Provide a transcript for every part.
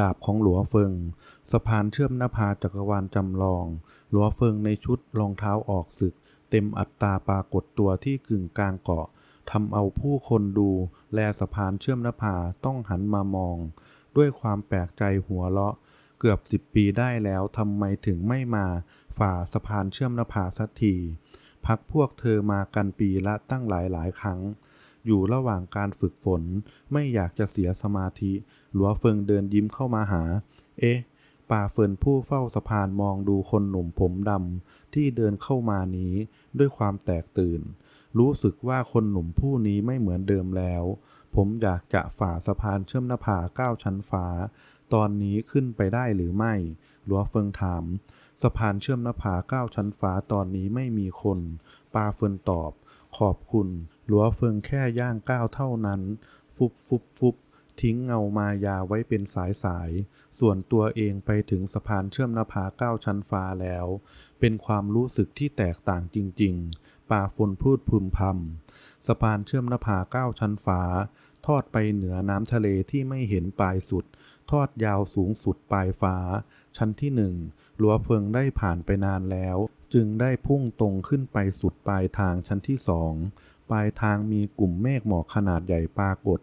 ดาบของหลัวเฟิง สะพานเชื่อมนภาจักรวาลจำลอง หลัวเฟิงในชุดรองเท้าออกศึก เต็มอัตราปรากฏตัวที่กึ่งกลางเกาะทำเอาผู้คนดู แลสะพานเชื่อมนภาต้องหันมามอง ด้วยความแปลกใจหัวเราะ เกือบสิบปีได้แล้วทำไมถึงไม่มาฝ่าสะพานเชื่อมนภาสักทีพักพวกเธอมากันปีละตั้งหลายหลายครั้ง อยู่ระหว่างการฝึกฝน ไม่อยากจะเสียสมาธิ หลัวเฟิงเดินยิ้มเข้ามาหา เอ๊ะ ป่าเฟินผู้เฝ้าสะพานมองดูคนหนุ่มผมดำที่เดินเข้ามานี้ด้วยความแตกตื่น รู้สึกว่าคนหนุ่มผู้นี้ไม่เหมือนเดิมแล้ว ผมอยากจะฝ่าสะพานเชื่อมหน้าผาเก้าชั้นฟ้า ตอนนี้ขึ้นไปได้หรือไม่ หลัวเฟิงถามสะพานเชื่อมหน้าผาเก้าชั้นฟ้าตอนนี้ไม่มีคน ปาเฟินตอบ ขอบคุณ หลัวเฟิงแค่ย่างก้าวเท่านั้น ฟุบฟุบฟุบทิ้งเงามายาไว้เป็นสายสาย ส่วนตัวเองไปถึงสะพานเชื่อมนภาเก้าชั้นฟ้าแล้ว เป็นความรู้สึกที่แตกต่างจริง ๆ ป่าฝนพูดพึมพำสะพานเชื่อมนภาเก้าชั้นฟ้า ทอดไปเหนือน้ำทะเลที่ไม่เห็นปลายสุด ทอดยาวสูงสุดปลายฟ้า ชั้นที่หนึ่งหลัวเพิงได้ผ่านไปนานแล้ว จึงได้พุ่งตรงขึ้นไปสุดปลายทางชั้นที่สอง ปลายทางมีกลุ่มเมฆหมอกขนาดใหญ่ปรากฏ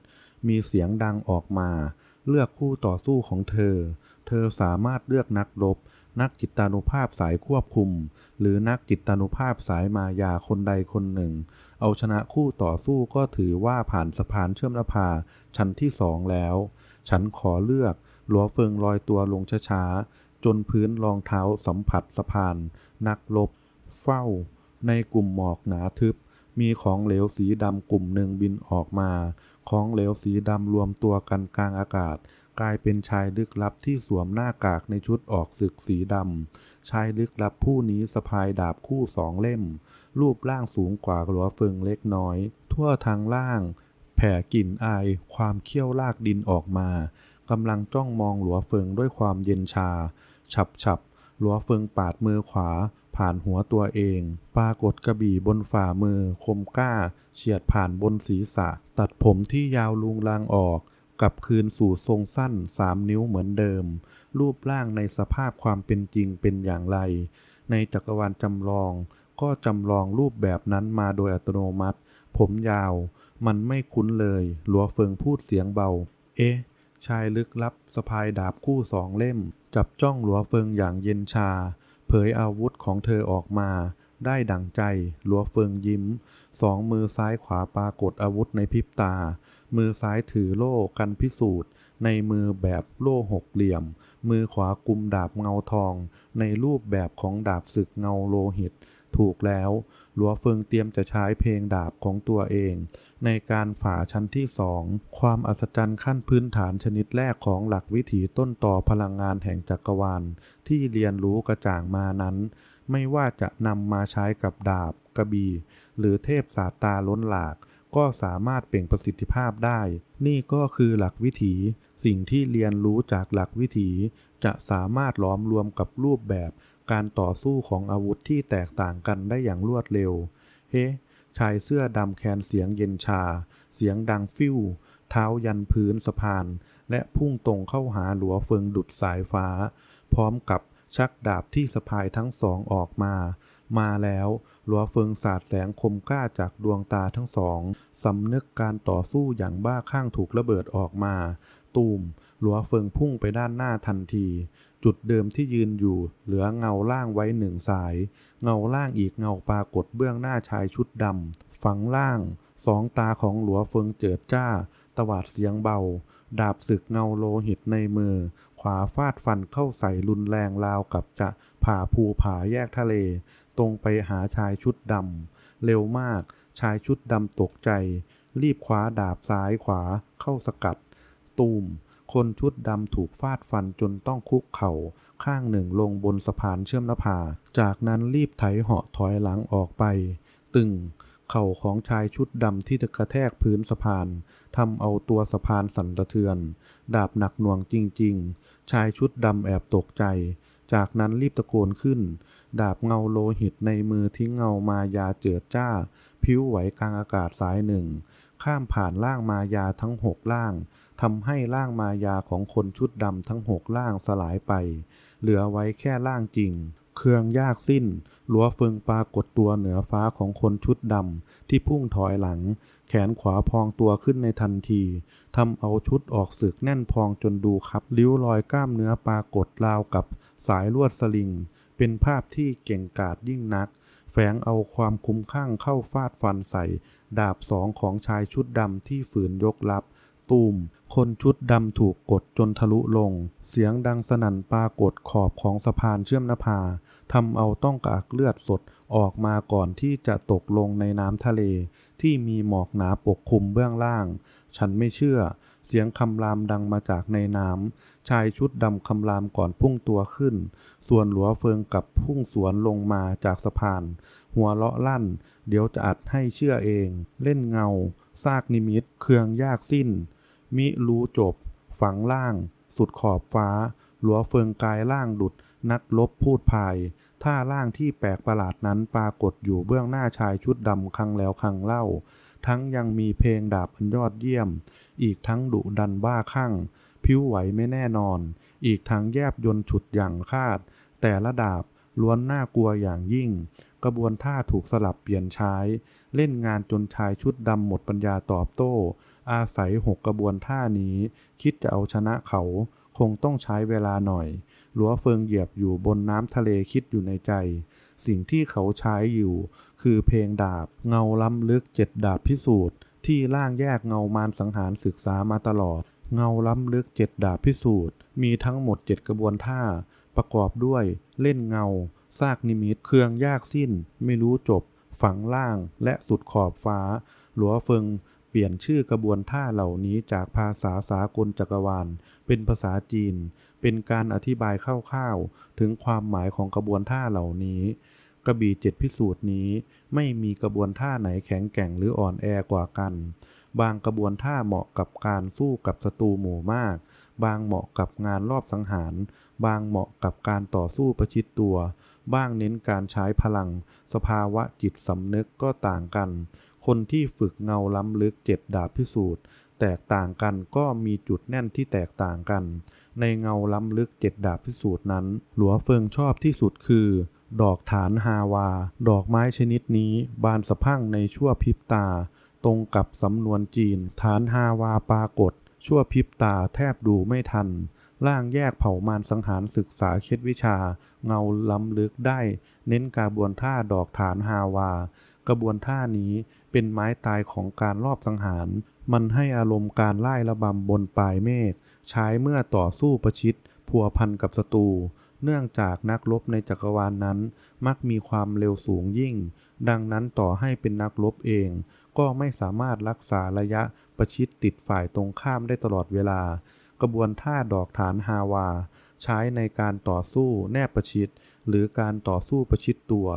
มีเสียงดังออกมา เลือกคู่ต่อสู้ของเธอ เธอสามารถเลือกนักรบ นักจิตานุภาพสายควบคุม หรือนักจิตานุภาพสายมายาคนใดคนหนึ่ง เอาชนะคู่ต่อสู้ก็ถือว่าผ่านสะพานเชื่อมนภาชั้นที่สองแล้ว ฉันขอเลือก หลัวเฟิงลอยตัวลงช้าๆ จนพื้นรองเท้าสัมผัสสะพาน นักรบ เฝ้า ในกลุ่มหมอกหนาทึบ มีของเหลวสีดำกลุ่มหนึ่งบินออกมา ของเหลวสีดำรวมตัวกันกลางอากาศ กลายเป็นชายลึกลับที่สวมหน้ากากในชุดออกศึกสีดำ ชายลึกลับผู้นี้สะพายดาบคู่สองเล่ม รูปร่างสูงกว่าหลัวเฟิงเล็กน้อย ทั่วทางล่าง แผ่กลิ่นอายความเขี้ยวลากดินออกมากำลังจ้องมองหลัวเฟิงด้วยความเย็นชา ฉับฉับหลัวเฟิงปาดมือขวา ผ่านหัวตัวเอง ปรากฏกระบี่บนฝ่ามือ คมกล้า เฉียดผ่านบนศีรษะ ตัดผมที่ยาวลุงลางออกกลับคืนสู่ทรงสั้นสามนิ้วเหมือนเดิม รูปร่างในสภาพความเป็นจริงเป็นอย่างไร ในจักรวาลจำลอง ก็จำลองรูปแบบนั้นมาโดยอัตโนมัติ ผมยาว มันไม่คุ้นเลย หลัวเฟิงพูดเสียงเบา เอ๊ะ ชายลึกลับสะพายดาบคู่สองเล่ม จับจ้องหลัวเฟิงอย่างเย็นชา เผยอาวุธของเธอออกมา ได้ดั่งใจ หลัวเฟิงยิ้ม สองมือซ้ายขวาปรากฏอาวุธในพริบตา มือซ้ายถือโล่กันพิสูจน์ ในมือแบบโล่หกเหลี่ยม มือขวากุมดาบเงาทอง ในรูปแบบของดาบศึกเงาโลหิต ถูกแล้ว หลัวเฟิงเตรียมจะใช้เพลงดาบของตัวเอง ในการฝ่าชั้นที่สองความอัศจรรย์ขั้นพื้นฐานชนิดแรกของหลักวิถีต้นต่อพลังงานแห่งจักรวาล ที่เรียนรู้กระจ่างมานั้น ไม่ว่าจะนำมาใช้กับดาบ กระบี่ หรือเทพสาตาล้นหลากก็สามารถเปล่งประสิทธิภาพได้ นี่ก็คือหลักวิถี สิ่งที่เรียนรู้จากหลักวิถี จะสามารถหลอมรวมกับรูปแบบ การต่อสู้ของอาวุธที่แตกต่างกันได้อย่างรวดเร็ว เฮ้ ชายเสื้อดำแคนเสียงเย็นชา เสียงดังฟิวเท้ายันพื้นสะพาน และพุ่งตรงเข้าหาหลัวเฟิงดุดสายฟ้า พร้อมกับชักดาบที่สะพายทั้งสองออกมา มาแล้วหลัวเฟิงสาดแสงคมกล้าจากดวงตาทั้งสอง สำนึกการต่อสู้อย่างบ้าคลั่งถูกระเบิดออกมา ตูม หลัวเฟิงพุ่งไปด้านหน้าทันที จุดเดิมที่ยืนอยู่เหลือเงาล่างไว้หนึ่งสาย เงาล่างอีกเงาปรากฏเบื้องหน้าชายชุดดำฝังล่าง สองตาของหลัวเฟิงเจิดจ้า ตวาดเสียงเบา ดาบศึกเงาโลหิตในมือ ขวาฟาดฟันเข้าใส่รุนแรงราวกับจะผ่าภูผาแยกทะเล ตรงไปหาชายชุดดำเร็วมากชายชุดดำตกใจ รีบคว้าดาบซ้ายขวาเข้าสกัด ตูม คนชุดดำถูกฟาดฟันจนต้องคุกเข่า ข้างหนึ่งลงบนสะพานเชื่อมน้าผาจากนั้นรีบไถเหาะถอยหลังออกไป ตึง เข่าของชายชุดดำที่กระแทกพื้นสะพานทำเอาตัวสะพานสั่นสะเทือน ดาบหนักหน่วงจริง ๆ ชายชุดดำแอบตกใจ จากนั้นรีบตะโกนขึ้น ดาบเงาโลหิตในมือทิ้งเงามายาเจิดจ้าผิวไหวกลางอากาศสายหนึ่ง ข้ามผ่านล่างมายาทั้งหกล่าง ทำให้ล่างมายาของคนชุดดำทั้งหกล่างสลายไป เหลือไว้แค่ล่างจริง เครื่องยากสิ้นหลัวเฟิงปรากฏตัวเหนือฟ้าของคนชุดดำที่พุ่งถอยหลัง แขนขวาพองตัวขึ้นในทันทีทำเอาชุดออกศึกแน่นพองจนดูครับริ้วรอยกล้ามเนื้อปรากฏราวกับสายลวดสลิง เป็นภาพที่เก่งกาจยิ่งนัก แฝงเอาความคุ้มข้างเข้าฟาดฟันใส่ ดาบสองของชายชุดดำที่ฝืนยกลับ ตูม คนชุดดำถูกกดจนทะลุลง เสียงดังสนั่นปรากฏขอบของสะพานเชื่อมนภาทำเอาต้องกากเลือดสดออกมาก่อนที่จะตกลงในน้ำทะเล ที่มีหมอกหนาปกคลุมเบื้องล่าง ฉันไม่เชื่อ เสียงคำรามดังมาจากในน้ำชายชุดดำคำรามก่อนพุ่งตัวขึ้น ส่วนหลัวเฟิงกับพุ่งสวนลงมาจากสะพาน หัวเลาะลั่น เดี๋ยวจะอัดให้เชื่อเอง เล่นเงาซากนิมิตเครื่องยากสิ้น มิรู้จบ ฝังล่าง สุดขอบฟ้า หลัวเฟิงกายล่างดุด นักลบพูดพาย ท่าล่างที่แปลกประหลาดนั้นปรากฏอยู่เบื้องหน้าชายชุดดำครั้งแล้วครั้งเล่า ทั้งยังมีเพลงดาบอันยอดเยี่ยม อีกทั้งดุดันบ้าคลั่งผิวไหวไม่แน่นอน อีกทั้งแยบยนฉุดอย่างคาด แต่ละดาบล้วนน่ากลัวอย่างยิ่ง กระบวนท่าถูกสลับเปลี่ยนใช้ เล่นงานจนชายชุดดำหมดปัญญาตอบโต้ อาศัยหกกระบวนท่านี้ คิดจะเอาชนะเขาคงต้องใช้เวลาหน่อยหลัวเฟิงเหยียบอยู่บนน้ำทะเลคิดอยู่ในใจ สิ่งที่เขาใช้อยู่ คือเพลงดาบ เงาล้ำลึกเจ็ดดาบพิสูจน์ที่ล่างแยกเงามารสังหารศึกษามาตลอด เงาล้ำลึกเจ็ดดาบพิสูจน์มีทั้งหมดเจ็ดกระบวนท่า ประกอบด้วย เล่นเงาซากนิมิตเครื่องยากสิ้น ไม่รู้จบ ฝังล่างและสุดขอบฟ้า หลัวเฟิง ปลี่ยนชื่อกระบวนท่าเหล่านี้จากภาษาสากลจักรวาล เป็นภาษาจีน เป็นการอธิบายคร่าวๆ ถึงความหมายของกระบวนท่าเหล่านี้ กระบี่เจ็ดพิสูจน์นี้ ไม่มีกระบวนท่าไหนแข็งแกร่งหรืออ่อนแอกว่ากัน บางกระบวนท่าเหมาะกับการสู้กับศัตรูหมู่มาก บางเหมาะกับงานรอบสังหาร บางเหมาะกับการต่อสู้ประชิดตัว บ้างเน้นการใช้พลัง สภาวะจิตสำนึกก็ต่างกัน คนที่ฝึกเงาล้ำลึกเจ็ดดาบพิสูจน์ แตกต่างกันก็มีจุดแน่นที่แตกต่างกัน ในเงาล้ำลึกเจ็ดดาบพิสูจน์นั้น หลัวเฟิงชอบที่สุดคือ ดอกฐานฮาวา ดอกไม้ชนิดนี้บานสะพั่งในชั่วพริบตา ตรงกับสำนวนจีน ฐานฮาวาปรากฏ ชั่วพริบตาแทบดูไม่ทันล่างแยกเผ่ามารสังหารศึกษาเคล็ดวิชา เงาล้ำลึกได้ เน้นกระบวนท่าดอกฐานฮาวา กระบวนท่านี้เป็นไม้ตายของการรอบสังหาร มันให้อารมณ์การไล่ระบำบนปลายเมฆ ใช้เมื่อต่อสู้ประชิดพัวพันกับศัตรู เนื่องจากนักรบในจักรวาลนนั้น มักมีความเร็วสูงยิ่ง ดังนั้นต่อให้เป็นนักรบเอง ก็ไม่สามารถรักษาระยะประชิดติดฝ่ายตรงข้ามได้ตลอดเวลา กระบวนท่าดอกฐานฮาวา ใช้ในการต่อสู้แนบประชิด หรือการต่อสู้ประชิดตัว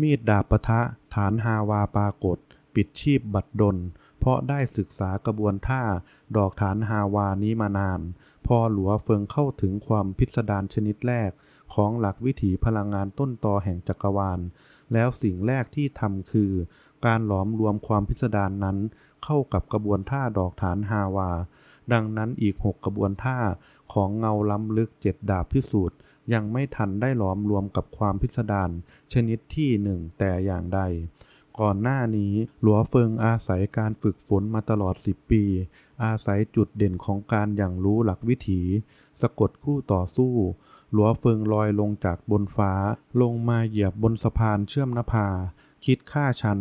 มีดดาบปะทะ ฐานฮาวาปรากฏ ปิดชีพบัดดล เพราะได้ศึกษากระบวนท่า ดอกฐานฮาวานี้มานาน พอหลัวเฟิงเข้าถึงความพิสดารชนิดแรก ของหลักวิถีพลังงานต้นตอแห่งจักรวาล แล้วสิ่งแรกที่ทำคือ การหลอมรวมความพิสดารนั้น เข้ากับกระบวนท่าดอกฐานฮาวา ดังนั้นอีกหกกระบวนท่าของเงาล้ำลึกเจ็ดดาบพิสูจน์ ยังไม่ทันได้หลอมรวมกับความพิสดารชนิดที่หนึ่งแต่อย่างใด ก่อนหน้านี้หลัวเฟิงอาศัยการฝึกฝนมาตลอด 10 ปี อาศัยจุดเด่นของการอย่างรู้หลักวิถี สะกดคู่ต่อสู้หลัวเฟิงลอยลงจากบนฟ้า ลงมาเหยียบบนสะพานเชื่อมนภา คิดฆ่าฉัน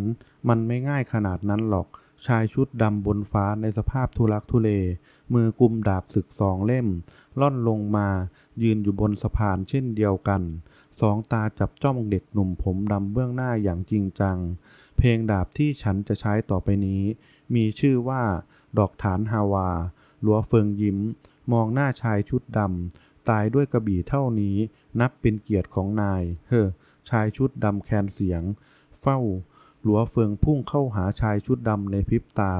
มันไม่ง่ายขนาดนั้นหรอก ชายชุดดำบนฟ้าในสภาพทุลักทุเล มือกุมดาบศึกสองเล่ม ล่อนลงมา ยืนอยู่บนสะพานเช่นเดียวกัน สองตาจับจ้องเด็กหนุ่มผมดำเบื้องหน้าอย่างจริงจัง เพลงดาบที่ฉันจะใช้ต่อไปนี้ มีชื่อว่า ดอกฐานฮาวา หลัวเฟิงยิ้ม มองหน้าชายชุดดำ ตายด้วยกระบี่เท่านี้ นับเป็นเกียรติของนาย เฮ้อชายชุดดำแคนเสียง เฝ้า หลัวเฟิงพุ่งเข้าหาชายชุดดำในพริบตา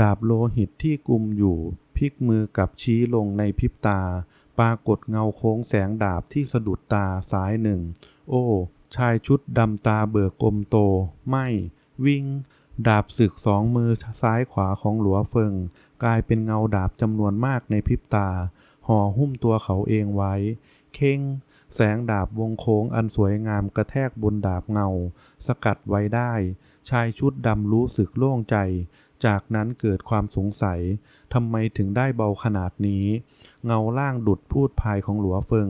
ดาบโลหิตที่กุมอยู่ พลิกมือกับชี้ลงในพริบตา ปรากฏเงาโค้งแสงดาบที่สะดุดตาซ้ายหนึ่ง โอ้ ชายชุดดำตาเบิกกลมโต ไม่ วิ่ง ดาบศึกสองมือซ้ายขวาของหลัวเฟิง กลายเป็นเงาดาบจำนวนมากในพริบตา ห่อหุ้มตัวเขาเองไว้ เข่งแสงดาบวงโค้งอันสวยงามกระแทกบนดาบเงา สกัดไว้ได้ ชายชุดดำรู้สึกโล่งใจ จากนั้นเกิดความสงสัยทำไมถึงได้เบาขนาดนี้ เงาล่างดุดพูดภายของหลัวเฟิง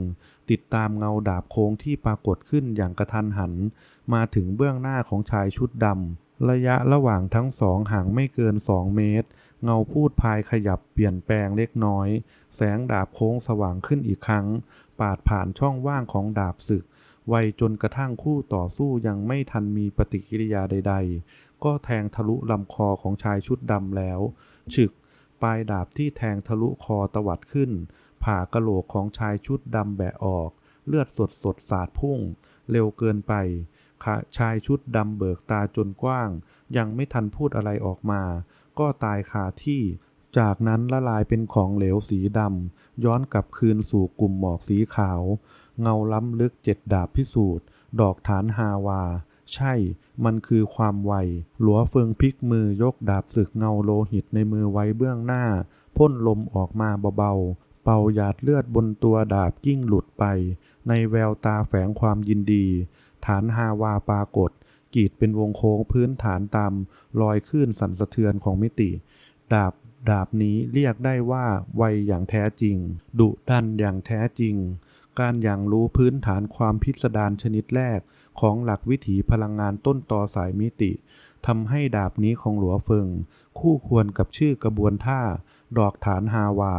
ติดตามเงาดาบโค้งที่ปรากฏขึ้นอย่างกระทันหัน มาถึงเบื้องหน้าของชายชุดดำระยะระหว่างทั้งสองห่างไม่เกินสองเมตร เงาพูดพายขยับเปลี่ยนแปลงเล็กน้อย แสงดาบโค้งสว่างขึ้นอีกครั้ง ปาดผ่านช่องว่างของดาบศึก ไวจนกระทั่งคู่ต่อสู้ยังไม่ทันมีปฏิกิริยาใด ๆ ก็แทงทะลุลำคอของชายชุดดำแล้ว ฉึก ปลายดาบที่แทงทะลุคอตวัดขึ้น ผ่ากระโหลกของชายชุดดำแบะออก เลือดสดสดๆสาดพุ่ง เร็วเกินไป ชายชุดดำเบิกตาจนกว้าง ยังไม่ทันพูดอะไรออกมา ก็ตายคาที่จากนั้นละลายเป็นของเหลวสีดำย้อนกลับคืนสู่กลุ่มหมอกสีขาว เงาล้ำลึกเจ็ดดาบพิสูจน์ ดอกฐานฮาวา ใช่ มันคือความไว หลัวเฟิงพลิกมือยกดาบศึกเงาโลหิตในมือไว้เบื้องหน้า พ่นลมออกมาเบาๆ เป่าหยาดเลือดบนตัวดาบยิ่งหลุดไป ในแววตาแฝงความยินดี ฐานฮาวาปรากฏกีดเป็นวงโค้งพื้นฐานตามรอยคลื่นสั่นสะเทือนของมิติ ดาบดาบนี้เรียกได้ว่าไวอย่างแท้จริง ดุดันอย่างแท้จริง การอย่างรู้พื้นฐานความพิสดารชนิดแรกของหลักวิถีพลังงานต้นต่อสายมิติทำให้ดาบนี้ของหลัวเฟิง คู่ควรกับชื่อกระบวนท่า ดอกฐานฮาวา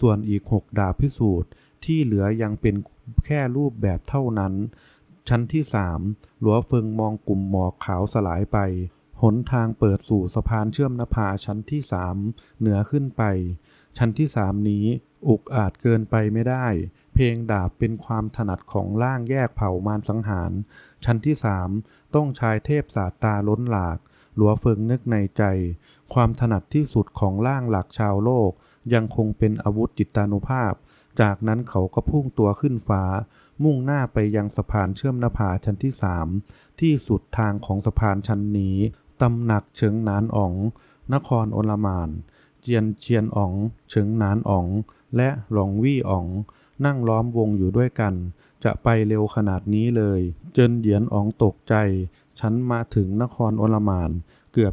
ส่วนอีกหกดาบพิสูจน์ ที่เหลือยังเป็นแค่รูปแบบเท่านั้น ชั้นที่สามหลัวเฟิงมองกลุ่มหมอกขาวสลายไป หนทางเปิดสู่สะพานเชื่อมนภาชั้นที่สามเหนือขึ้นไป ชั้นที่สามนี้อุกอาจเกินไปไม่ได้ เพลงดาบเป็นความถนัดของร่างแยกเผ่ามารสังหาร ชั้นที่สามต้องชายเทพศาสตาล้นหลาก หลัวเฟิงนึกในใจ ความถนัดที่สุดของร่างหลักชาวโลก ยังคงเป็นอาวุธจิตานุภาพ จากนั้นเขาก็พุ่งตัวขึ้นฟ้า มุ่งหน้าไปยังสะพานเชื่อมนภาชั้นที่สามที่สุดทางของสะพานชั้นนี้ตำหนักเฉิงนานอ๋อง นครโอลมาน เจียนเชียนอ๋อง เฉิงนานอ๋อง และหลงวี่อ๋อง นั่งล้อมวงอยู่ด้วยกัน จะไปเร็วขนาดนี้เลย เจินเหยียนอองตกใจ ฉันมาถึงนครโอลมาน เกือบ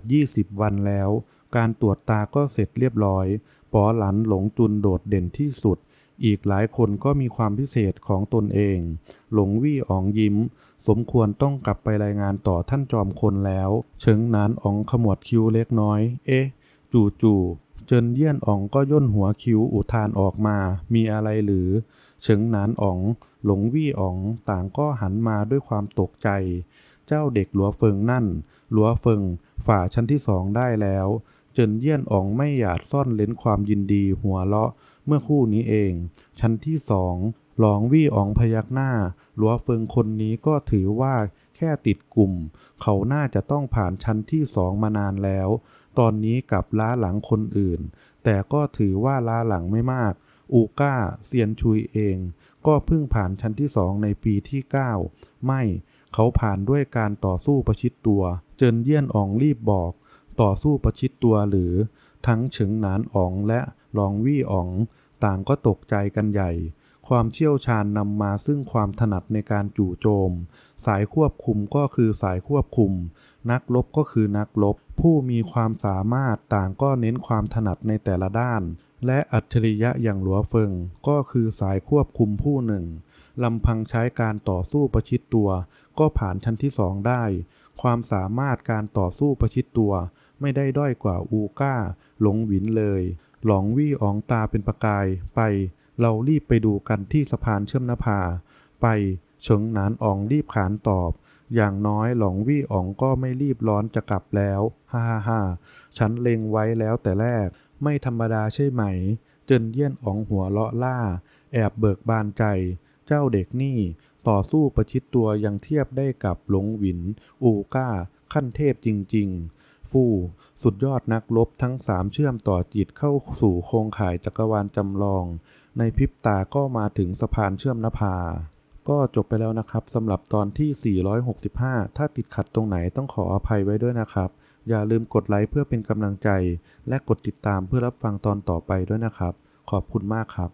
20 วันแล้ว การตรวจตาก็เสร็จเรียบร้อยปอหลันหลงจุนโดดเด่นที่สุด อีกหลายคนก็มีความพิเศษของตนเอง หลงวี่อองยิ้ม สมควรต้องกลับไปรายงานต่อท่านจอมคนแล้ว เฉิงนานอองขมวดคิ้วเล็กน้อย เอ๊ะ จู่ๆ เจินเยี่ยนอ๋องก็ย่นหัวคิ้วอุทานออกมา มีอะไรหรือ เฉิงหนานอ๋อง หลงวี่อ๋องต่างก็หันมาด้วยความตกใจ เจ้าเด็กหลัวเฟิงนั่น หลัวเฟิงฝ่าชั้นที่สองได้แล้ว เจินเยี่ยนอ๋องไม่หยาดซ่อนเล้นความยินดีหัวเราะเมื่อคู่นี้เอง ชั้นที่สองหลองวี่อ๋องพยักหน้า หลัวเฟิงคนนี้ก็ถือว่าแค่ติดกลุ่ม เขาน่าจะต้องผ่านชั้นที่สองมานานแล้ว ตอนนี้กลับล้าหลังคนอื่น แต่ก็ถือว่าล้าหลังไม่มาก อูก้าเซียนชุยเอง ก็เพิ่งผ่านชั้นที่สองในปีที่เก้าไม่เขาผ่านด้วยการต่อสู้ประชิดตัว เจินเยี่ยนอองรีบบอก ต่อสู้ประชิดตัวหรือ ทั้งเฉิงหนานอองและหลองวี่ออง ต่างก็ตกใจกันใหญ่ ความเชี่ยวชาญนำมาซึ่งความถนัดในการจู่โจม สายควบคุมก็คือสายควบคุม นักรบก็คือนักรบผู้มีความสามารถต่างก็เน้นความถนัดในแต่ละด้าน และอัจฉริยะอย่างหลัวเฟิงก็คือสายควบคุมผู้หนึ่งลำพังใช้การต่อสู้ประชิดตัว ก็ผ่านชั้นที่สองได้ ความสามารถการต่อสู้ประชิดตัว ไม่ได้ด้อยกว่าอูก้า หลงหวินเลย หลองวี่อองตาเป็นประกายไป เรารีบไปดูกันที่สะพานเชื่อมนภา ไปเฉิงหนานอองรีบขานตอบ อย่างน้อยหลองวี่อ๋องก็ไม่รีบร้อนจะกลับแล้วฮ่าฮ่าฮ่าฉันเล็งไว้แล้วแต่แรก ไม่ธรรมดาใช่ไหม เจินเยี่ยนอ๋องหัวเลาะล่า แอบเบิกบานใจ เจ้าเด็กนี่ต่อสู้ประชิดตัวยังเทียบได้กับหลงหวิน อูก้า ขั้นเทพจริง ๆ ฟู่สุดยอดนักรบทั้งสามเชื่อมต่อจิตเข้าสู่โครงข่ายจักรวาลจำลอง ในพริบตาก็มาถึงสะพานเชื่อมนภา ก็จบไปแล้วนะครับสำหรับตอนที่ 465 ถ้าติดขัดตรงไหนต้องขออภัยไว้ด้วยนะครับ อย่าลืมกดไลค์เพื่อเป็นกำลังใจ และกดติดตามเพื่อรับฟังตอนต่อไปด้วยนะครับ ขอบคุณมากครับ